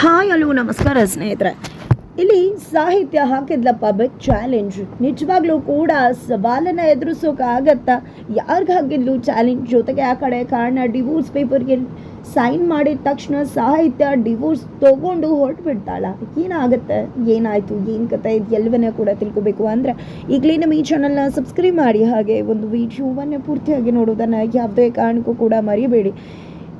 Hi hello ನಮಸ್ಕಾರ ಸ್ನೇಹಿತರೆ. ಇಲ್ಲಿ ಸಾಹಿತ್ಯ ಹಾಕಿದ್ಲಪ್ಪ ಬಿಗ್ ಚಾಲೆಂಜ್. ನಿಜವಾಗ್ಲೂ ಕೂಡ ಸವಾಲನ್ನು ಎದುರಿಸೋಕ್ಕಾಗತ್ತಾ ಯಾರಿಗೆ ಹಾಕಿದ್ಲು ಚಾಲೆಂಜ್? ಜೊತೆಗೆ ಆ ಕಡೆ ಕಾರಣ ಡಿವೋರ್ಸ್ ಪೇಪರ್ಗೆ ಸೈನ್ ಮಾಡಿದ ತಕ್ಷಣ ಸಾಹಿತ್ಯ ಡಿವೋರ್ಸ್ ತಗೊಂಡು ಹೊರಟು ಬಿಡ್ತಾಳ ಏನಾಗುತ್ತೆ? ಏನಾಯಿತು? ಏನು ಕತೆ? ಇದು ಎಲ್ಲವನ್ನೇ ಕೂಡ ತಿಳ್ಕೊಬೇಕು ಅಂದರೆ ಈಗಲೇ ನಮ್ಮ ಈ ಚಾನಲ್ನ ಸಬ್ಸ್ಕ್ರೈಬ್ ಮಾಡಿ. ಹಾಗೆ ಒಂದು ವಿಡಿಯೋವನ್ನೇ ಪೂರ್ತಿಯಾಗಿ ನೋಡೋದನ್ನು ಯಾವುದೇ ಕಾರಣಕ್ಕೂ ಕೂಡ ಮರಿಬೇಡಿ.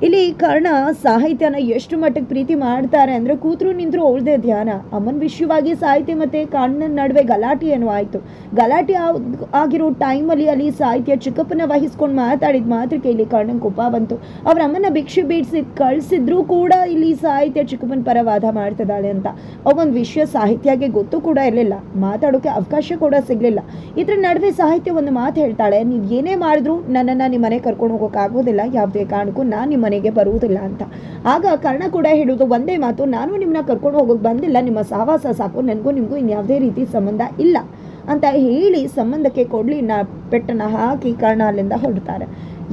ಇಲ್ಲಿ ಕರ್ಣ ಸಾಹಿತ್ಯನ ಎಷ್ಟು ಮಟ್ಟಕ್ಕೆ ಪ್ರೀತಿ ಮಾಡ್ತಾರೆ ಅಂದರೆ ಕೂತ್ರು ನಿಂತರು ಅವಳದೇ ಧ್ಯಾನ. ಅಮ್ಮನ ವಿಷಯವಾಗಿ ಸಾಹಿತ್ಯ ಮತ್ತು ಕಣ್ಣನ ನಡುವೆ ಗಲಾಟೆ ಏನೋ ಆಯಿತು ಗಲಾಟೆ ಆಗ್- ಆಗಿರೋ ಟೈಮಲ್ಲಿ ಅಲ್ಲಿ ಸಾಹಿತ್ಯ ಚಿಕ್ಕಪ್ಪನ ವಹಿಸ್ಕೊಂಡು ಮಾತಾಡಿದ ಮಾತ್ರಕ್ಕೆ ಇಲ್ಲಿ ಕಣ್ಣನ್ ಕೋಪ ಬಂತು. ಅವ್ರ ಅಮ್ಮನ ಭಿಕ್ಷೆ ಬೀಡಿಸಿ ಕಳಿಸಿದ್ರು ಕೂಡ ಇಲ್ಲಿ ಸಾಹಿತ್ಯ ಚಿಕ್ಕಪ್ಪನ ಪರ ವಾದ ಮಾಡ್ತಿದ್ದಾಳೆ ಅಂತ. ಅವೊಂದು ವಿಷಯ ಸಾಹಿತ್ಯಗೆ ಗೊತ್ತು ಕೂಡ ಇರಲಿಲ್ಲ. ಮಾತಾಡೋಕೆ ಅವಕಾಶ ಕೂಡ ಸಿಗಲಿಲ್ಲ. ಇದರ ನಡುವೆ ಸಾಹಿತ್ಯ ಒಂದು ಮಾತು ಹೇಳ್ತಾಳೆ, ನೀವು ಏನೇ ಮಾಡಿದ್ರು ನನ್ನನ್ನು ನಿಮ್ಮ ಮನೆ ಕರ್ಕೊಂಡು ಹೋಗೋಕ್ಕಾಗೋದಿಲ್ಲ ಯಾವುದೇ ಕಾರಣಕ್ಕೂ ನಾನು ನಿಮ್ಮ ಮನೆಗೆ ಬರುವುದಿಲ್ಲ ಅಂತ. ಆಗ ಕರ್ಣ ಕೂಡ ಹೇಳೋದು ಒಂದೇ ಮಾತು, ನಾನು ನಿಮ್ಮನ್ನ ಕರ್ಕೊಂಡು ಹೋಗೋಕೆ ಬಂದಿಲ್ಲ. ನಿಮ್ಮ ಸಹವಾಸ ಸಾಕು. ನನಗೂ ನಿಮಗೂ ಇನ್ಯಾವುದೇ ರೀತಿ ಸಂಬಂಧ ಇಲ್ಲ. ಅಂತ ಹೇಳಿ ಸಂಬಂಧಕ್ಕೆ ಕೊಡಲಿ ನಾ ಪೆಟ್ಟನ್ನು ಹಾಕಿ ಕರ್ಣ ಅಲ್ಲಿಂದ ಹೊರಡ್ತಾರೆ.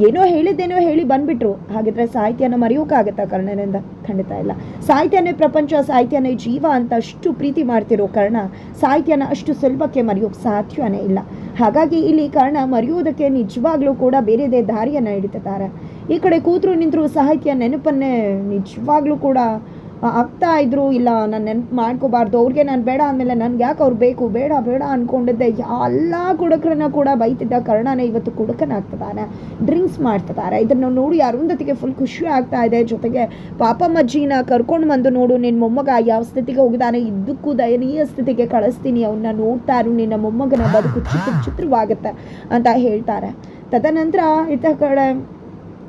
ಏನೋ ಹೇಳಿದ್ದೇನೋ ಹೇಳಿ ಬಂದ್ಬಿಟ್ರು. ಹಾಗಿದ್ರೆ ಸಾಹಿತ್ಯನ ಮರೆಯೋಕ್ಕಾಗತ್ತಾ ಕರ್ಣನಿಂದ? ಖಂಡಿತ ಇಲ್ಲ. ಸಾಹಿತ್ಯನೇ ಪ್ರಪಂಚ, ಸಾಹಿತ್ಯನೇ ಜೀವ ಅಂತ ಅಷ್ಟು ಪ್ರೀತಿ ಮಾಡ್ತಿರೋ ಕರ್ಣ ಸಾಹಿತ್ಯನ ಅಷ್ಟು ಸುಲಭಕ್ಕೆ ಮರೆಯೋಕ್ಕೆ ಸಾಧ್ಯವೇ ಇಲ್ಲ. ಹಾಗಾಗಿ ಇಲ್ಲಿ ಕರ್ಣ ಮರೆಯುವುದಕ್ಕೆ ನಿಜವಾಗ್ಲೂ ಕೂಡ ಬೇರೆದೇ ದಾರಿಯನ್ನು ಹಿಡಿತಿದ್ದಾರೆ. ಈ ಕಡೆ ಕೂತರು ನಿಂತರು ಸಾಹಿತ್ಯ ನೆನಪನ್ನೇ ನಿಜವಾಗ್ಲೂ ಕೂಡ ಆಗ್ತಾ ಇದ್ರು. ಇಲ್ಲ, ನಾನು ನೆನಪು ಮಾಡ್ಕೋಬಾರ್ದು. ಅವ್ರಿಗೆ ನಾನು ಬೇಡ ಅಂದಮೇಲೆ ನನ್ಗೆ ಯಾಕೆ ಅವ್ರು ಬೇಕು? ಬೇಡ ಬೇಡ ಅನ್ಕೊಂಡಿದ್ದೆ. ಎಲ್ಲ ಕುಡುಕರನ್ನ ಕೂಡ ಬೈತಿದ್ದ ಕರ್ಣನೇ ಇವತ್ತು ಕುಡುಕನಾಗ್ತಿದ್ದಾನೆ ಡ್ರಿಂಕ್ಸ್ ಮಾಡ್ತಿದ್ದಾರೆ ಇದನ್ನು ನೋಡಿ ಅರುಂಧತಿಗೆ ಫುಲ್ ಖುಷಿ ಆಗ್ತಾ ಇದೆ. ಜೊತೆಗೆ ಪಾಪಮ್ಮಜ್ಜಿನ ಕರ್ಕೊಂಡು ಬಂದು ನೋಡು ನಿನ್ನ ಮೊಮ್ಮಗ ಯಾವ ಸ್ಥಿತಿಗೆ ಹೋಗಿದ್ದಾನೆ ಇದಕ್ಕೂ ದಯನೀಯ ಸ್ಥಿತಿಗೆ ಕಳಿಸ್ತೀನಿ. ಅವನ್ನ ನೋಡ್ತಾ ಇರು. ನಿನ್ನ ಮೊಮ್ಮಗನ ಬದುಕು ಚಿತ್ರ ಚಿತ್ರವಾಗುತ್ತೆ ಅಂತ ಹೇಳ್ತಾರೆ. ತದನಂತರ ಇತ್ತ ಕಡೆ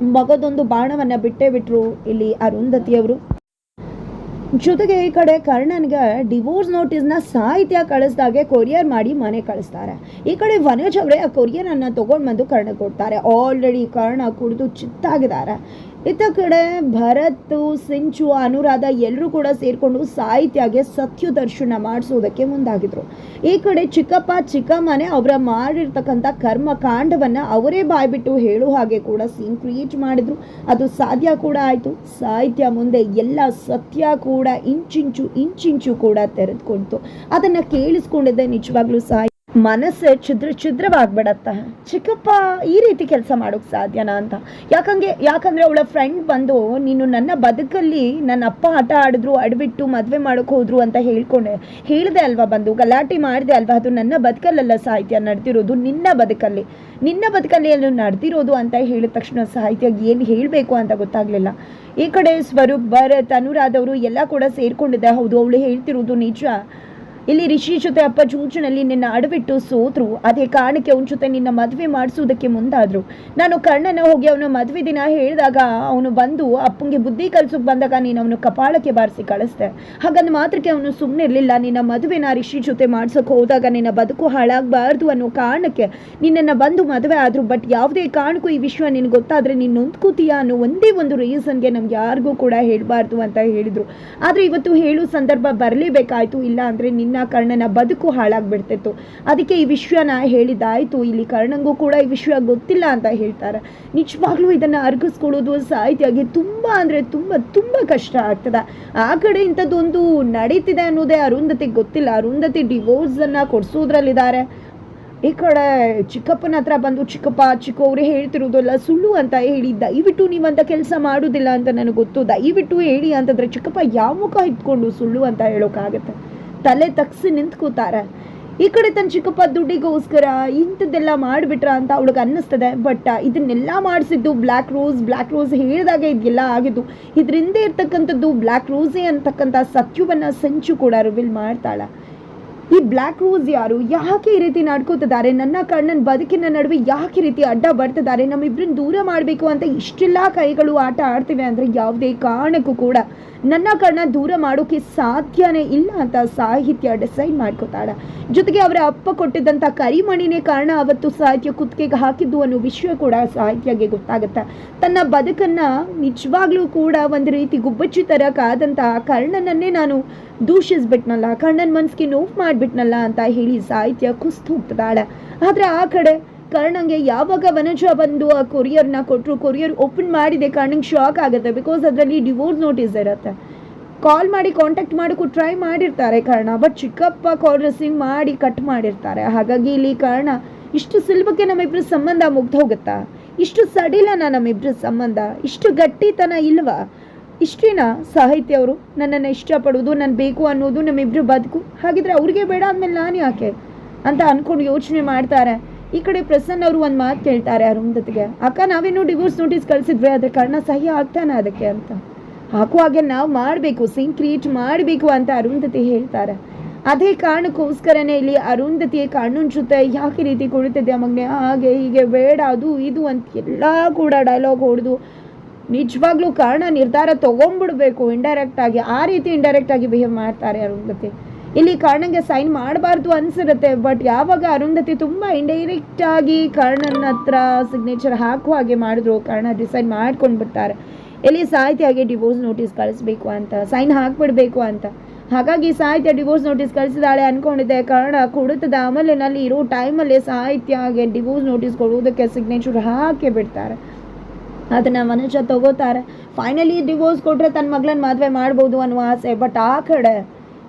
ಮಗದೊಂದು ಬಾಣವನ್ನ ಬಿಟ್ಟೇ ಬಿಟ್ರು ಇಲ್ಲಿ ಅರುಂಧತಿಯವರು. ಜೊತೆಗೆ ಈ ಕಡೆ ಕರ್ಣನ್ಗೆ ಡಿವೋರ್ಸ್ ನೋಟಿಸ್ನ ಸಾಹಿತ್ಯ ಕಳಿಸ್ದಾಗೆ ಕೊರಿಯರ್ ಮಾಡಿ ಮನೆ ಕಳಿಸ್ತಾರೆ. ಈ ಕಡೆ ವನಜ್ ಅವರೇ ಆ ಕೊರಿಯರ್ ಅನ್ನ ತಗೊಂಡ್ ಬಂದು ಕರ್ಣ ಕೊಡ್ತಾರೆ. ಆಲ್ರೆಡಿ ಕರ್ಣ ಕುಡಿದು ಚಿತ್ತಾಗಿದ್ದಾರೆ. ಇತ್ತ ಕಡೆ ಭರತ್, ಸಿಂಚು, ಅನುರಾಧ ಎಲ್ಲರೂ ಕೂಡ ಸೇರಿಕೊಂಡು ಸಾಹಿತ್ಯಗೆ ಸತ್ಯ ದರ್ಶನ ಮಾಡಿಸೋದಕ್ಕೆ ಮುಂದಾಗಿದ್ರು. ಈ ಕಡೆ ಚಿಕ್ಕಪ್ಪ ಚಿಕ್ಕಮ್ಮನೆ ಅವರ ಮಾಡಿರ್ತಕ್ಕಂಥ ಕರ್ಮ ಕಾಂಡವನ್ನ ಅವರೇ ಬಾಯ್ಬಿಟ್ಟು ಹೇಳೋ ಹಾಗೆ ಕೂಡ ಸೀನ್ ಕ್ರಿಯೇಟ್ ಮಾಡಿದ್ರು. ಅದು ಸಾಧ್ಯ ಕೂಡ ಆಯಿತು. ಸಾಹಿತ್ಯ ಮುಂದೆ ಎಲ್ಲ ಸತ್ಯ ಕೂಡ, ಇಂಚಿಂಚು ಇಂಚಿಂಚು ಕೂಡ ತೆರೆದುಕೊಳ್ತು ಅದನ್ನ ಕೇಳಿಸ್ಕೊಂಡಿದ್ದೆ ನಿಜವಾಗ್ಲೂ ಸಾಹಿತ್ಯ ಮನಸ್ಸು ಛಿದ್ರ ಛಿದ್ರವಾಗ್ಬಿಡತ್ತ. ಚಿಕ್ಕಪ್ಪ ಈ ರೀತಿ ಕೆಲಸ ಮಾಡೋಕೆ ಸಾಧ್ಯನಾ ಅಂತ. ಯಾಕಂಗೆ, ಯಾಕಂದರೆ ಅವಳ ಫ್ರೆಂಡ್ ಬಂದು, ನೀನು ನನ್ನ ಬದುಕಲ್ಲಿ ನನ್ನ ಅಪ್ಪ ಆಟ ಆಡಿದ್ರು, ಅಡ್ಬಿಟ್ಟು ಮದುವೆ ಮಾಡೋಕೆ ಹೋದ್ರು ಅಂತ ಹೇಳ್ಕೊಂಡೆ. ಹೇಳಿದೆ ಅಲ್ವಾ ಬಂದು, ಗಲಾಟೆ ಮಾಡಿದೆ ಅಲ್ವಾ? ಅದು ನನ್ನ ಬದುಕಲ್ಲೆಲ್ಲ ಸಾಹಿತ್ಯ ನಡೆದಿರೋದು, ನಿನ್ನ ಬದುಕಲ್ಲಿ. ನಿನ್ನ ಬದುಕಲ್ಲಿ ಎಲ್ಲ ನಡೆದಿರೋದು ಅಂತ ಹೇಳಿದ ತಕ್ಷಣ ಸಾಹಿತ್ಯ ಏನು ಹೇಳಬೇಕು ಅಂತ ಗೊತ್ತಾಗಲಿಲ್ಲ. ಈ ಕಡೆ ಸ್ವರೂಪ್ ಭರತ್ ಅನುರಾಧವರು ಎಲ್ಲ ಕೂಡ ಸೇರಿಕೊಂಡಿದ್ದೆ. ಹೌದು, ಅವಳು ಹೇಳ್ತಿರೋದು ನಿಜ. ಇಲ್ಲಿ ರಿಷಿ ಜೊತೆ ಅಪ್ಪ ಜೂಜಿನಲ್ಲಿ ನಿನ್ನ ಅಡವಿಟ್ಟು ಸೋತರು, ಅದೇ ಕಾರಣಕ್ಕೆ ಅವನ ಜೊತೆ ನಿನ್ನ ಮದುವೆ ಮಾಡಿಸುವುದಕ್ಕೆ ಮುಂದಾದ್ರು. ನಾನು ಕರ್ಣನ ಹೋಗಿ ಅವನ ಮದುವೆ ದಿನ ಹೇಳಿದಾಗ ಅವನು ಬಂದು ಅಪ್ಪಂಗೆ ಬುದ್ಧಿ ಕಲ್ಸೋಕೆ ಬಂದಾಗ ನೀನು ಅವನು ಕಪಾಳಕ್ಕೆ ಬಾರಿಸಿ ಕಳಿಸ್ದೆ. ಹಾಗಂದ ಮಾತ್ರಕ್ಕೆ ಅವನು ಸುಮ್ಮನೆ ಇರಲಿಲ್ಲ. ನಿನ್ನ ಮದುವೆನ ರಿಷಿ ಜೊತೆ ಮಾಡ್ಸೋಕೆ ಹೋದಾಗ ನಿನ್ನ ಬದುಕು ಹಾಳಾಗಬಾರ್ದು ಅನ್ನೋ ಕಾರಣಕ್ಕೆ ನಿನ್ನನ್ನು ಬಂದು ಮದುವೆ ಆದ್ರು. ಬಟ್ ಯಾವುದೇ ಕಾರಣಕ್ಕೂ ಈ ವಿಷಯ ನಿನ್ಗೆ ಗೊತ್ತಾದರೆ ನೀನು ನೊಂದ್ಕೋತೀಯ ಅನ್ನೋ ಒಂದೇ ಒಂದು ರೀಸನ್ಗೆ ನಮ್ಗೆ ಯಾರಿಗೂ ಕೂಡ ಹೇಳಬಾರ್ದು ಅಂತ ಹೇಳಿದ್ರು. ಆದರೆ ಇವತ್ತು ಹೇಳೋ ಸಂದರ್ಭ ಬರಲೇಬೇಕಾಯಿತು. ಇಲ್ಲ ಅಂದರೆ ನಿನ್ನ ಕರ್ಣನ ಬದುಕು ಹಾಳಾಗ್ಬಿಡ್ತಿತ್ತು. ಅದಕ್ಕೆ ಈ ವಿಷಯನ ಹೇಳಿದ್ದಾಯ್ತು. ಇಲ್ಲಿ ಕರ್ಣಂಗೂ ಕೂಡ ಈ ವಿಷಯ ಗೊತ್ತಿಲ್ಲ ಅಂತ ಹೇಳ್ತಾರೆ. ನಿಜವಾಗ್ಲೂ ಇದನ್ನು ಅರ್ಗಿಸ್ಕೊಳ್ಳೋದು ಸಾಹಿತ್ಯವಾಗಿ ತುಂಬ ಅಂದರೆ ತುಂಬ ತುಂಬ ಕಷ್ಟ ಆಗ್ತದೆ. ಆ ಕಡೆ ಇಂಥದ್ದೊಂದು ನಡೀತಿದೆ ಅನ್ನೋದೇ ಅರುಂಧತಿಗೆ ಗೊತ್ತಿಲ್ಲ. ಅರುಂಧತಿ ಡಿವೋರ್ಸನ್ನು ಕೊಡಿಸೋದ್ರಲ್ಲಿದ್ದಾರೆ. ಈ ಕಡೆ ಚಿಕ್ಕಪ್ಪನ ಹತ್ರ ಬಂದು, ಚಿಕ್ಕಪ್ಪ ಚಿಕ್ಕವ್ರು ಹೇಳ್ತಿರೋದಲ್ಲ ಸುಳ್ಳು ಅಂತ ಹೇಳಿ, ದಯವಿಟ್ಟು ನೀವಂತ ಕೆಲಸ ಮಾಡೋದಿಲ್ಲ ಅಂತ ನನಗೆ ಗೊತ್ತು. ದಯವಿಟ್ಟು ಹೇಳಿ ಅಂತಂದ್ರೆ ಚಿಕ್ಕಪ್ಪ ಯಾವ ಮುಖ ಇಟ್ಕೊಂಡು ಸುಳ್ಳು ಅಂತ ಹೇಳೋಕ್ಕಾಗತ್ತೆ ತಲೆ ತಗ್ಸಿ ನಿಂತ್ಕೋತಾರೆ ಈ ಕಡೆ ತನ್ನ ಚಿಕ್ಕಪ್ಪ ದುಡ್ಡಿಗೋಸ್ಕರ ಇಂಥದ್ದೆಲ್ಲ ಮಾಡಿಬಿಟ್ರ ಅಂತ ಅವಳಿಗೆ ಅನ್ನಿಸ್ತದೆ. ಬಟ್ ಇದನ್ನೆಲ್ಲ ಮಾಡಿಸಿದ್ದು ಬ್ಲ್ಯಾಕ್ ರೋಸ್ ಬ್ಲ್ಯಾಕ್ ರೋಸ್ ಹೇಳಿದಾಗ ಇದೆಲ್ಲ ಆಗಿದ್ದು, ಇದರಿಂದ ಇರ್ತಕ್ಕಂಥದ್ದು ಬ್ಲ್ಯಾಕ್ ರೋಸೇ ಅಂತಕ್ಕಂಥ ಸತ್ಯವನ್ನು ಸಂಚು ಕೂಡ ರಿವೀಲ್ ಮಾಡ್ತಾಳೆ. ಈ ಬ್ಲ್ಯಾಕ್ ರೋಸ್ ಯಾರು? ಯಾಕೆ ಈ ರೀತಿ ನಡ್ಕೋತಿದ್ದಾರೆ? ನನ್ನ ಕಣ್ಣನ ಬದುಕಿನ ನಡುವೆ ಯಾಕೆ ರೀತಿ ಅಡ್ಡ ಬರ್ತಿದ್ದಾರೆ? ನಮ್ಮಿಬ್ರನ್ನ ದೂರ ಮಾಡಬೇಕು ಅಂತ ಇಷ್ಟೆಲ್ಲ ಕೈಗಳು ಆಟ ಆಡ್ತಿವೆ ಅಂದರೆ ಯಾವುದೇ ಕಾರಣಕ್ಕೂ ಕೂಡ. ನನ್ನ ಕಣ್ಣ ದೂರ ಮಾಡೋಕೆ ಸಾಧ್ಯನೇ ಇಲ್ಲ ಅಂತ ಸಾಹಿತ್ಯ ಡಿಸೈಡ್ ಮಾಡ್ಕೋತಾಳೆ. ಜೊತೆಗೆ ಅವರ ಅಪ್ಪ ಕೊಟ್ಟಿದ್ದಂಥ ಕರಿಮಣಿನೇ ಕಾರಣ ಅವತ್ತು ಸಾಹಿತ್ಯ ಕುತ್ತಿಗೆ ಹಾಕಿದ್ದು ಅನ್ನೋ ವಿಷಯ ಕೂಡ ಸಾಹಿತ್ಯಗೆ ಗೊತ್ತಾಗುತ್ತೆ. ತನ್ನ ಬದುಕನ್ನು ನಿಜವಾಗ್ಲೂ ಕೂಡ ಒಂದು ರೀತಿ ಗುಬ್ಬಚ್ಚಿ ಥರ ಕಾದಂಥ ಕರ್ಣನನ್ನೇ ನಾನು ದೂಷಿಸ್ಬಿಟ್ನಲ್ಲ, ಕರ್ಣನ ಮನ್ಸಿಗೆ ನೋವು ಮಾಡಿಬಿಟ್ನಲ್ಲ ಅಂತ ಹೇಳಿ ಸಾಹಿತ್ಯ ಕುಸ್ತು ಹೋಗ್ತದಾಳೆ ಆದರೆ ಆ ಕಡೆ ಕರ್ಣಂಗೆ ಯಾವಾಗ ವನಜ ಬಂದು ಆ ಕೊರಿಯರ್ನ ಕೊಟ್ಟರು ಕೊರಿಯರ್ ಓಪನ್ ಮಾಡಿದೆ ಕರ್ಣಂಗೆ ಶಾಕ್ ಆಗುತ್ತೆ. ಬಿಕಾಸ್ ಅದರಲ್ಲಿ ಡಿವೋರ್ಸ್ ನೋಟಿಸ್ ಇರುತ್ತೆ. ಕಾಲ್ ಮಾಡಿ ಕಾಂಟ್ಯಾಕ್ಟ್ ಮಾಡೋಕ್ಕೂ ಟ್ರೈ ಮಾಡಿರ್ತಾರೆ ಕಾರಣ ಬಟ್ ಚಿಕ್ಕಪ್ಪ ಕಾಲ್ ರಿಸೀವ್ ಮಾಡಿ ಕಟ್ ಮಾಡಿರ್ತಾರೆ. ಹಾಗಾಗಿ ಇಲ್ಲಿ ಕಾರಣ, ಇಷ್ಟು ಸುಲಭಕ್ಕೆ ನಮ್ಮಿಬ್ಬರ ಸಂಬಂಧ ಮುಗ್ದು ಹೋಗುತ್ತಾ? ಇಷ್ಟು ಸಡಿಲನ ನಮ್ಮಿಬ್ಬರ ಸಂಬಂಧ? ಇಷ್ಟು ಗಟ್ಟಿತನ ಇಲ್ವಾ? ಇಷ್ಟೇನ ಸಾಹಿತ್ಯ ಅವರು? ನನ್ನನ್ನು ಇಷ್ಟಪಡೋದು ನಾನು ಬೇಕು ಅನ್ನೋದು ನಮ್ಮಿಬ್ಬರು ಬದುಕು? ಹಾಗಿದ್ರೆ ಅವ್ರಿಗೆ ಬೇಡ ಅಂದಮೇಲೆ ನಾನು ಯಾಕೆ? ಅಂತ ಅಂದ್ಕೊಂಡು ಯೋಚನೆ ಮಾಡ್ತಾರೆ. ಈ ಕಡೆ ಪ್ರಸನ್ನ ಅವರು ಒಂದು ಮಾತು ಕೇಳ್ತಾರೆ ಅರುಂಧತಿಗೆ ಅಕ್ಕ ನಾವೇನು ಡಿವೋರ್ಸ್ ನೋಟಿಸ್ ಕಳಿಸಿದ್ವಿ ಅದ್ರ ಕಾರಣ ಸಹಿ ಆಗ್ತಾನೆ ಅದಕ್ಕೆ ಅಂತ. ಹಾಕುವ ಹಾಗೆ ನಾವು ಮಾಡಬೇಕು ಸೀನ್ ಕ್ರಿಯೇಟ್ ಮಾಡಬೇಕು ಅಂತ ಅರುಂಧತಿ ಹೇಳ್ತಾರೆ. ಅದೇ ಕಾರಣಕ್ಕೋಸ್ಕರನೇ ಇಲ್ಲಿ ಅರುಂಧತಿಯ ಕಣ್ಣನ ಜೊತೆ ಯಾಕೆ ರೀತಿ ಕುಳಿತಿದ್ದೆ ಮಗನೆ? ಹಾಗೆ ಹೀಗೆ ಬೇಡ, ಅದು ಇದು ಅಂತ ಎಲ್ಲ ಕೂಡ ಡೈಲಾಗ್ ಹೊಡೆದು ನಿಜವಾಗ್ಲೂ ಕಾರಣ ನಿರ್ಧಾರ ತಗೊಂಡ್ಬಿಡ್ಬೇಕು ಇಂಡೈರೆಕ್ಟ್ ಆಗಿ. ಆ ರೀತಿ ಇಂಡೈರೆಕ್ಟ್ ಆಗಿ ಬಿಹೇವ್ ಮಾಡ್ತಾರೆ ಅರುಂಧತಿ ಇಲ್ಲಿ ಕಾರಣಂಗೆ ಸೈನ್ ಮಾಡಬಾರ್ದು ಅನ್ಸಿರುತ್ತೆ, ಬಟ್ ಯಾವಾಗ ಅರುಂಧತಿ ತುಂಬ ಇಂಡೈರೆಕ್ಟ್ ಆಗಿ ಕರ್ಣನ ಹತ್ರ ಸಿಗ್ನೇಚರ್ ಹಾಕುವ ಹಾಗೆ ಮಾಡಿದ್ರು, ಕಾರಣ ಡಿಸೈಡ್ ಮಾಡ್ಕೊಂಡು ಬಿಡ್ತಾರೆ. ಇಲ್ಲಿ ಸಾಹಿತ್ಯಗೆ ಡಿವೋರ್ಸ್ ನೋಟಿಸ್ ಕಳಿಸ್ಬೇಕು ಅಂತ, ಸೈನ್ ಹಾಕ್ಬಿಡ್ಬೇಕು ಅಂತ. ಹಾಗಾಗಿ ಸಾಹಿತ್ಯ ಡಿವೋರ್ಸ್ ನೋಟಿಸ್ ಕಳಿಸಿದಾಳೆ ಅನ್ಕೊಂಡಿದ್ದೆ, ಕರ್ಣ ಕುಡಿತದ ಅಮಲಿನಲ್ಲಿ ಇರೋ ಟೈಮಲ್ಲಿ ಸಾಹಿತ್ಯಗೆ ಡಿವೋರ್ಸ್ ನೋಟಿಸ್ ಕೊಡುವುದಕ್ಕೆ ಸಿಗ್ನೇಚರ್ ಹಾಕಿ ಬಿಡ್ತಾರೆ. ಅದನ್ನ ಮನುಷ್ಯ ತಗೋತಾರೆ. ಫೈನಲಿ ಡಿವೋರ್ಸ್ ಕೊಟ್ರೆ ತನ್ನ ಮಗಳನ್ನ ಮದುವೆ ಮಾಡ್ಬೋದು ಅನ್ನುವ ಆಸೆ ಬಟ್ ಆ ಕಡೆ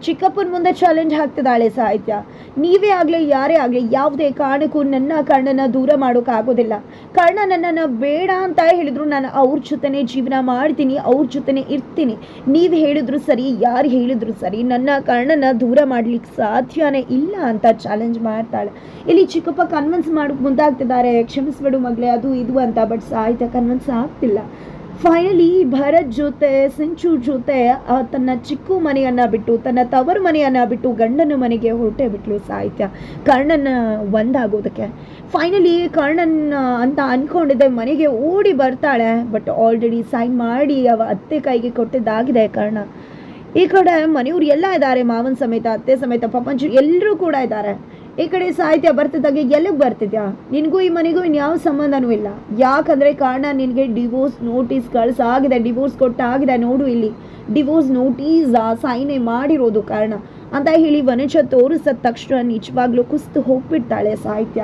ಚಿಕ್ಕಪ್ಪನ ಮುಂದೆ ಚಾಲೆಂಜ್ ಹಾಕ್ತಿದ್ದಾಳೆ ಸಾಹಿತ್ಯ. ನೀವೇ ಆಗಲಿ, ಯಾರೇ ಆಗಲಿ, ಯಾವುದೇ ಕಾರಣಕ್ಕೂ ನನ್ನ ಕರ್ಣನ ದೂರ ಮಾಡೋಕ್ಕಾಗೋದಿಲ್ಲ ಕರ್ಣ ನನ್ನನ್ನು ಬೇಡ ಅಂತ ಹೇಳಿದ್ರು ನಾನು ಅವ್ರ ಜೊತೆನೇ ಜೀವನ ಮಾಡ್ತೀನಿ, ಅವ್ರ ಜೊತೆನೇ ಇರ್ತೀನಿ. ನೀವು ಹೇಳಿದ್ರು ಸರಿ, ಯಾರು ಹೇಳಿದ್ರು ಸರಿ, ನನ್ನ ಕರ್ಣನ ದೂರ ಮಾಡ್ಲಿಕ್ಕೆ ಸಾಧ್ಯನೇ ಇಲ್ಲ ಅಂತ ಚಾಲೆಂಜ್ ಮಾಡ್ತಾಳೆ. ಇಲ್ಲಿ ಚಿಕ್ಕಪ್ಪ ಕನ್ವಿನ್ಸ್ ಮಾಡೋಕೆ ಮುಂದಾಗ್ತಿದ್ದಾರೆ. ಕ್ಷಮಿಸ್ಬೇಡು ಮಗಳೇ, ಅದು ಇದು ಅಂತ ಬಟ್ ಸಾಹಿತ್ಯ ಕನ್ವಿನ್ಸ್ ಆಗ್ತಿಲ್ಲ. ಫೈನಲಿ ಭರತ್ ಜೊತೆ, ಸಿಂಚು ಜೊತೆ ತನ್ನ ಚಿಕ್ಕ ಮನೆಯನ್ನ ಬಿಟ್ಟು, ತನ್ನ ತವರು ಮನೆಯನ್ನ ಬಿಟ್ಟು ಗಂಡನ ಮನೆಗೆ ಹೊರಟೆ ಬಿಟ್ಲು ಸಾಹಿತ್ಯ. ಕರ್ಣನ ಒಂದಾಗೋದಕ್ಕೆ. ಫೈನಲಿ ಕರ್ಣನ್ ಅಂತ ಅನ್ಕೊಂಡಿದ್ದೆ, ಮನೆಗೆ ಓಡಿ ಬರ್ತಾಳೆ ಬಟ್ ಆಲ್ರೆಡಿ ಸೈನ್ ಮಾಡಿ ಅವ ಅತ್ತೆ ಕೈಗೆ ಕೊಟ್ಟಿದ್ದಾಗಿದೆ ಕರ್ಣ. ಈ ಕಡೆ ಮನೆಯವ್ರು ಎಲ್ಲ ಇದ್ದಾರೆ, ಮಾವನ ಸಮೇತ, ಅತ್ತೆ ಸಮೇತ ಪಪ್ಪಂಚು ಎಲ್ಲರೂ ಕೂಡ ಇದ್ದಾರೆ. ಈ ಕಡೆ ಸಾಹಿತ್ಯ ಬರ್ತಿದ್ದಾಗ ಎಲ್ಲಿಗೆ ಬರ್ತಿದ್ಯಾ? ನಿನಗೂ ಈ ಮನೆಗೂ ಇನ್ಯಾವ ಸಂಬಂಧನೂ ಇಲ್ಲ. ಯಾಕಂದ್ರೆ ಕಾರಣ ನಿನಗೆ ಡಿವೋರ್ಸ್ ನೋಟಿಸ್ ಕಳ್ಸಾಗಿದೆ ಡಿವೋರ್ಸ್ ಕೊಟ್ಟಾಗಿದೆ ನೋಡು ಇಲ್ಲಿ. ಡಿವೋರ್ಸ್ ನೋಟಿಸ್ ಸೈನೆ ಮಾಡಿರೋದು ಕಾರಣ. ಅಂತ ಹೇಳಿ ವನಜ ತೋರಿಸಿದ ತಕ್ಷಣ ನಿಜವಾಗ್ಲೂ ಕುಸ್ತು ಹೋಗ್ಬಿಡ್ತಾಳೆ ಸಾಹಿತ್ಯ.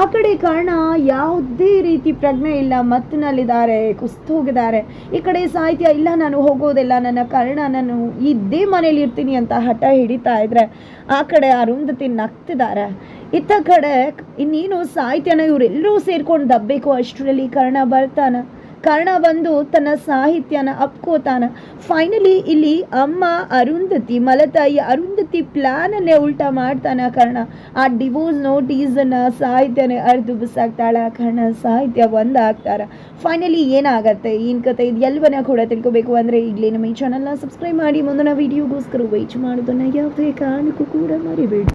ಆ ಕಡೆ ಕಾರಣ ಯಾವುದೇ ರೀತಿ ಪ್ರಜ್ಞೆ ಇಲ್ಲ, ಮತ್ತಿನಲ್ಲಿದ್ದಾರೆ, ಕುಸ್ತೋಗಿದ್ದಾರೆ. ಈ ಕಡೆ ಸಾಹಿತ್ಯ, ಇಲ್ಲ, ನಾನು ಹೋಗೋದಿಲ್ಲ, ನನ್ನ ಕಾರಣ, ನಾನು ಇದ್ದೇ ಮನೇಲಿ ಇರ್ತೀನಿ ಅಂತ ಹಠ ಹಿಡಿತಾ ಇದ್ರೆ, ಆ ಕಡೆ ಅರುಂಧತಿ ನಗ್ತಿದ್ದಾರೆ. ಇತ್ತ ಕಡೆ ಇನ್ನೇನು ಸಾಹಿತ್ಯನ ಇವರೆಲ್ಲರೂ ಸೇರ್ಕೊಂಡು ದಬ್ಬಬೇಕು ಅಷ್ಟರಲ್ಲಿ ಕರ್ಣ ಬರ್ತಾನ. ಕರ್ಣ ಬಂದು ತನ್ನ ಸಾಹಿತ್ಯನ ಅಪ್ಕೋತಾನ. ಫೈನಲಿ ಇಲ್ಲಿ ಅಮ್ಮ ಅರುಂಧತಿ, ಮಲತಾಯಿ ಅರುಂಧತಿ ಪ್ಲಾನನ್ನೇ ಉಲ್ಟಾ ಮಾಡ್ತಾನ ಕರ್ಣ. ಆ ಡಿವೋರ್ಸ್ ನೋಟಿಸನ್ನ ಸಾಹಿತ್ಯನೇ ಅರ್ದು ಬಿಸಾಕ್ತಾಳ. ಕರ್ಣ ಸಾಹಿತ್ಯ ಒಂದಾಗ್ತಾರ ಫೈನಲಿ ಏನಾಗತ್ತೆ? ಏನು ಕತೆ? ಇದು ಎಲ್ಲವನ್ನ ಕೂಡ ತಿಳ್ಕೊಬೇಕು ಅಂದರೆ ಈಗಲೇ ನಮ್ಮ ಈ ಚಾನಲ್ನ ಸಬ್ಸ್ಕ್ರೈಬ್ ಮಾಡಿ. ಮುಂದಿನ ವಿಡಿಯೋಗೋಸ್ಕರ ವೈಚ್ ಮಾಡೋದನ್ನ ಯಾವುದೇ ಕಾರಣಕ್ಕೂ ಕೂಡ ಮರಿಬೇಡಿ.